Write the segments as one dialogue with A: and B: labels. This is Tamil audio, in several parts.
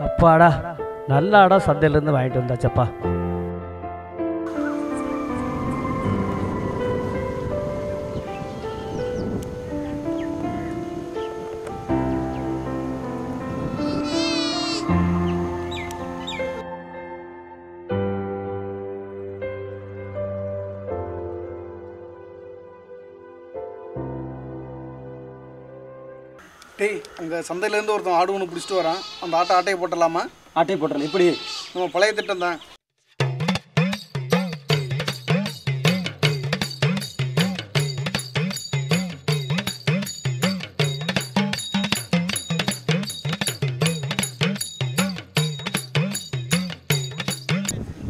A: அப்பாடா நல்லாடா சந்தையிலேருந்து வாங்கிட்டு வந்தாச்சப்பா.
B: டேய் அங்கே சந்தையிலேருந்து ஒருத்தன் ஆடு ஒன்று பிடிச்சிட்டு வரான். அந்த ஆட்டை ஆட்டையை போட்டலாமா
C: ஆட்டை போட்டுறல இப்படி.
B: நம்ம பழைய திட்டம் தான்.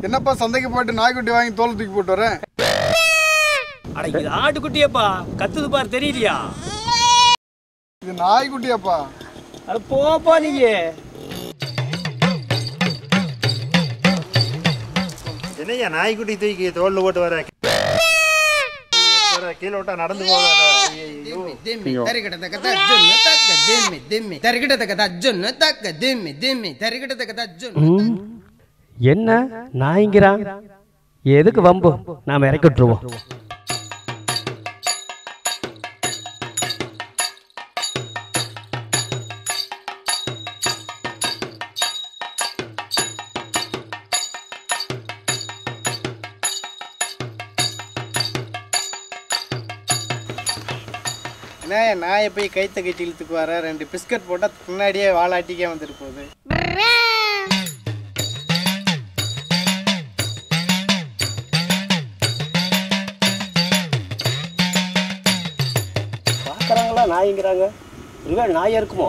B: என்னப்பா சந்தைக்கு போயிட்டு நாய்க்குட்டி வாங்கி தோல் தூக்கி போட்டு வரேன்?
A: அட இது ஆட்டுக்குட்டியப்பா. கத்துது பாரு தெரியலையா
B: இது நாய்க்குட்டி அப்பா
A: அது போப்பா நீங்க
D: என்னையா நாய்க்குட்டி தூக்கி தோல்ல போட்டு வர? கீழே விட்டா நடந்து
A: என்ன? நாய்ங்கிறான். எதுக்கு வம்பு? நாம இறக்கி விட்டுருவோம்.
E: என்ன நாயை போய் கைத்த கட்டி இழுத்துக்கு வர ரெண்டு பிஸ்கட் போட்டால் முன்னாடியே வாலாட்டிக்கே வந்துட்டு போகுது.
A: பார்க்குறாங்களா நாய்ங்கிறாங்க? ஒருவேளை நாயா இருக்குமோ?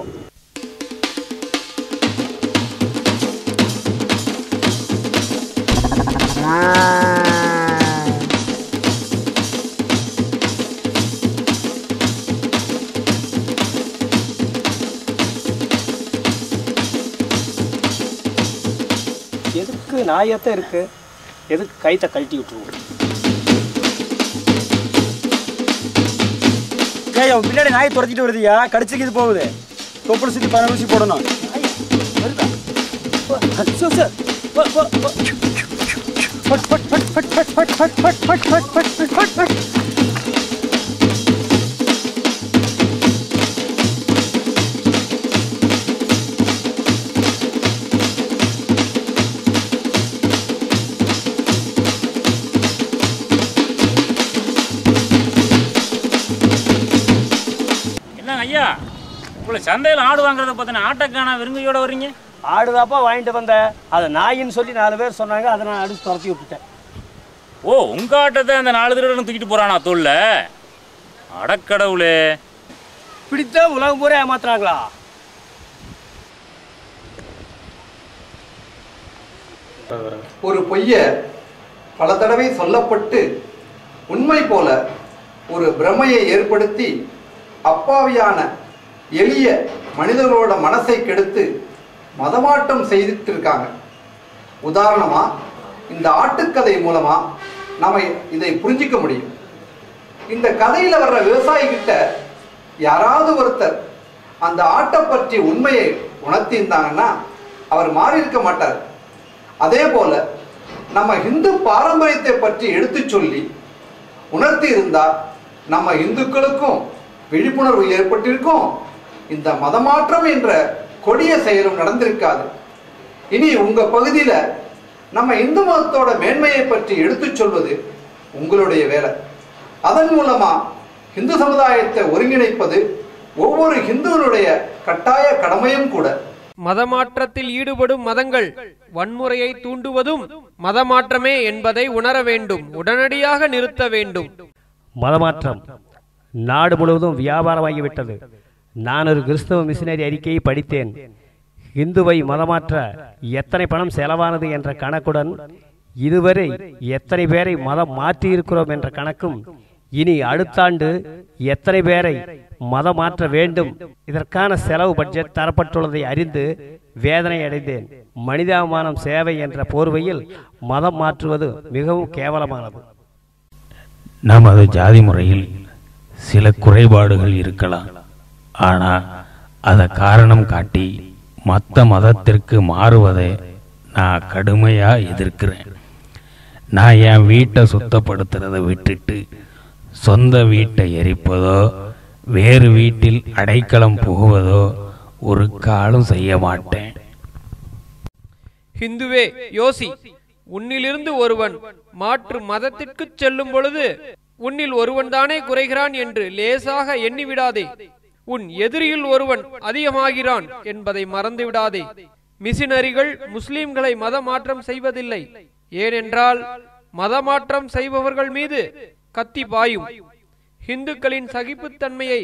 A: எதுக்கு நாயத்தான் இருக்கு. எதுக்கு கைத்தை கழட்டி விட்டுருவோம்?
C: ஏய் அவன் பின்னாடி நாய் துரத்திட்டு வருதுயா கடிச்சுக்கு இது போகுது. தொப்புள் சுற்றி பதினஞ்சு ஊசி போடணும்.
A: அச்சோ
F: உங்களை சந்தையில் ஆடு வாங்குறத பார்த்தா ஆட்டக்கான விருங்கையோட வர்றீங்க?
A: ஆடுதாப்பா வாங்கிட்டு வந்தேன் அதை நாயின்னு சொல்லி நாலு பேர் சொன்னாங்க அதை நான் அடிச்சு துரத்தி விட்டுட்டேன்.
F: ஓ உங்க ஆட்டத்தை அந்த நாலு திருடன் தூக்கிட்டு போறானா தோல்ல? அடக்கடவுளே
A: இப்படித்தான் உலகம் பூரா ஏமாத்துறாங்களா?
G: ஒரு பொய்ய பல தடவை சொல்லப்பட்டு உண்மை போல ஒரு பிரமையை ஏற்படுத்தி அப்பாவியான எளிய மனிதர்களோட மனசை கெடுத்து மதமாட்டம் செய்துட்டு இருக்காங்க உதாரணமா இந்த ஆட்டுக்கதை மூலமா நம்ம இதை புரிஞ்சிக்க முடியும். இந்த கதையில வர்ற விவசாயி கிட்ட யாராவது ஒருத்தர் அந்த ஆட்டை பற்றி உண்மையை உணர்த்தியிருந்தாங்கன்னா அவர் மாறி இருக்க மாட்டார். அதே போல நம்ம இந்து பாரம்பரியத்தை பற்றி எடுத்துச் சொல்லி உணர்த்தி இருந்தா நம்ம இந்துக்களுக்கும் விழிப்புணர்வு ஏற்பட்டிருக்கும். இந்த மதமாற்றம் என்ற கொடிய செயலும் நடந்திருக்காது. இனி உங்க பகுதியில நம்ம இந்து மதத்தோட மேன்மையை பற்றி எடுத்துச் சொல்வது உங்களுடைய வேலை. அதன் மூலமா இந்து சமுதாயத்தை ஒருங்கிணைப்பது ஒவ்வொரு இந்துவனுடைய கட்டாய கடமையும் கூட.
H: மதமாற்றத்தில் ஈடுபடும் மதங்கள் வன்முறையை தூண்டுவதும் மதமாற்றமே என்பதை உணர வேண்டும் உடனடியாக நிறுத்த வேண்டும்.
A: மதமாற்றம் நாடு முழுவதும் வியாபாரமாகிவிட்டது. நான் ஒரு கிறிஸ்தவ மிஷினரி அறிக்கையை படித்தேன். இந்துவை மதமாற்ற எத்தனை பணம் செலவானது என்ற கணக்குடன் இதுவரை எத்தனை பேரை மதம் மாற்றியிருக்கிறோம் என்ற கணக்கும் இனி அடுத்த ஆண்டு எத்தனை பேரை மதம் மாற்ற வேண்டும் இதற்கான செலவு பட்ஜெட் தரப்பட்டுள்ளதை அறிந்து வேதனை அடைந்தேன். மனிதாபிமானம் சேவை என்ற போர்வையில் மதம் மாற்றுவது மிகவும் கேவலமானது.
I: நமது ஜாதி முறையில் சில குறைபாடுகள் இருக்கலாம். ஆனால் அதை காரணம் காட்டி மற்ற மதத்திற்கு மாறுவதை நான் கடுமையாக எதிர்க்கிறேன். நான் என் வீட்டை சுத்தப்படுத்துறதை விட்டுட்டு சொந்த வீட்டை எரிப்பதோ வேறு வீட்டில் அடைக்கலம் புகுவதோ ஒரு காலம் செய்ய மாட்டேன்.
H: ஹிந்துவே யோசி உன்னிலிருந்து ஒருவன் மாற்று மதத்திற்குச் செல்லும் பொழுது உன்னில் ஒருவன் தானே குறைகிறான் என்று லேசாக எண்ணிவிடாதே. உன் எதிரியில் ஒருவன் அதிகமாகிறான் என்பதை மறந்துவிடாதே. மிஷினரிகள் முஸ்லிம்களை மத மாற்றம் செய்வதில்லை. ஏனென்றால் மதமாற்றம் செய்பவர்கள் மீது கத்தி பாயும். இந்துக்களின் சகிப்புத்தன்மையை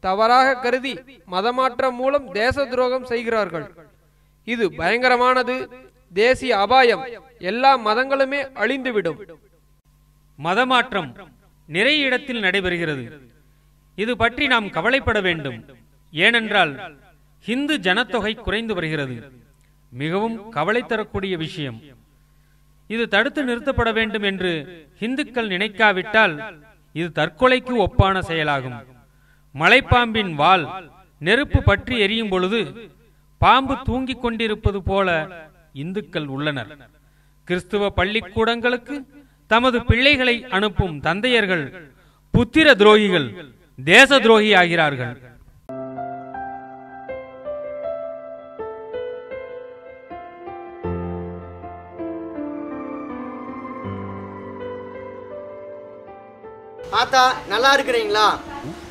H: தவறாக கருதி மதமாற்றம் மூலம் தேச துரோகம் செய்கிறார்கள். இது பயங்கரமானது. தேசிய அபாயம். எல்லா மதங்களுமே அழிந்துவிடும்.
F: மதமாற்றம் நிறைய இடத்தில் நடைபெறுகிறது. இது பற்றி நாம் கவலைப்பட வேண்டும். ஏனென்றால் ஹிந்து ஜனத்தொகை குறைந்து வருகிறது. மிகவும் கவலை தரக்கூடிய விஷயம். இது தடுத்து நிறுத்தப்பட வேண்டும் என்று இந்துக்கள் நினைக்காவிட்டால் இது தற்கொலைக்கு ஒப்பான செயலாகும். மலைப்பாம்பின் வால் நெருப்பு பற்றி எரியும் பொழுது பாம்பு தூங்கிக் கொண்டிருப்பது போல இந்துக்கள் உள்ளனர். கிறிஸ்துவ பள்ளிக்கூடங்களுக்கு தமது பிள்ளைகளை அனுப்பும் தந்தையர்கள் புத்திர துரோகிகள் தேச துரோகி ஆகிறார்கள்.
E: ஆத்தா நல்லா இருக்கிறீங்களா?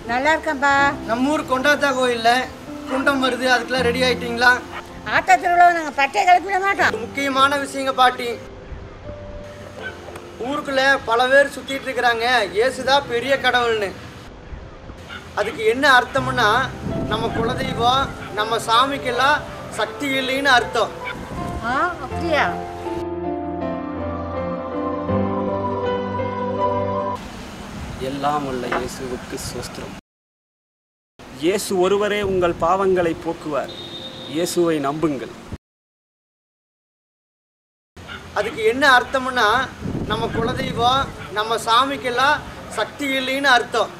J: நல்லா இருக்கேன்ப்பா
E: நம்ம ஊர் கொண்டாத்தா கோயில்ல குண்டம் வருது அதுக்கெல்லாம் ரெடி ஆயிட்டீங்களா?
J: ஆத்தா திருவிழாவை நாங்கள் பட்டையை கிளப்பிட மாட்டோம்.
E: முக்கியமான விஷயங்க பாட்டி. ஊருக்குள்ள பல பேர் சுத்திட்டு இருக்கிறாங்க. இயேசுதான் பெரிய கடவுள்னு. அதுக்கு என்ன அர்த்தம்னா நம்ம குலதெய்வம் நம்ம சாமிக்கெல்லாம் சக்தி இல்லைன்னு அர்த்தம்.
J: ஆ அப்படியா?
K: எல்லாம் உள்ள இயேசுவுக்கு சோஸ்திரம். இயேசு ஒருவரே உங்கள் பாவங்களை போக்குவார். இயேசுவை நம்புங்கள்.
E: அதுக்கு என்ன அர்த்தம்னா நம்ம குலதெய்வம் நம்ம சாமிக்கெல்லாம் சக்தி இல்லைன்னு அர்த்தம்.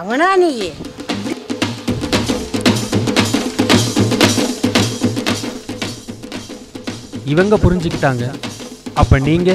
J: அவனா நீ
L: இவங்க புரிஞ்சுக்கிட்டாங்க. அப்ப நீங்க?